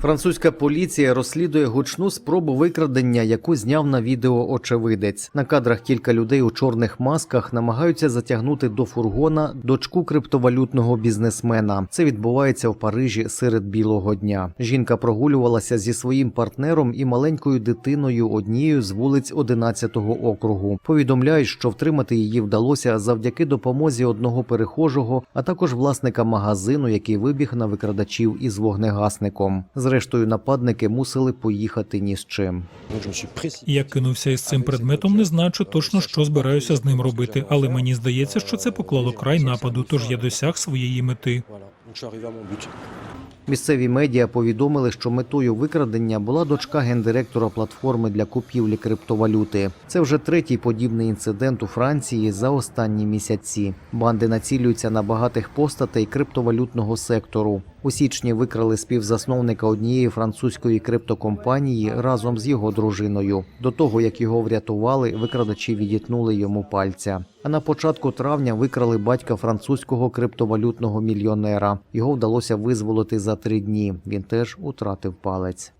Французька поліція розслідує гучну спробу викрадення, яку зняв на відео очевидець. На кадрах кілька людей у чорних масках намагаються затягнути до фургона дочку криптовалютного бізнесмена. Це відбувається в Парижі серед білого дня. Жінка прогулювалася зі своїм партнером і маленькою дитиною однією з вулиць 11-го округу. Повідомляють, що втримати її вдалося завдяки допомозі одного перехожого, а також власника магазину, який вибіг на викрадачів із вогнегасником. Зрештою, нападники мусили поїхати ні з чим. Я кинувся із цим предметом, не знаючи точно, що збираюся з ним робити, але мені здається, що це поклало край нападу, тож я досяг своєї мети. Місцеві медіа повідомили, що метою викрадення була дочка гендиректора платформи для купівлі криптовалюти. Це вже третій подібний інцидент у Франції за останні місяці. Банди націлюються на багатих постатей криптовалютного сектору. У січні викрали співзасновника однієї французької криптокомпанії разом з його дружиною. До того як його врятували, викрадачі відітнули йому пальця. А на початку травня викрали батька французького криптовалютного мільйонера. Його вдалося визволити за три дні. Він теж утратив палець.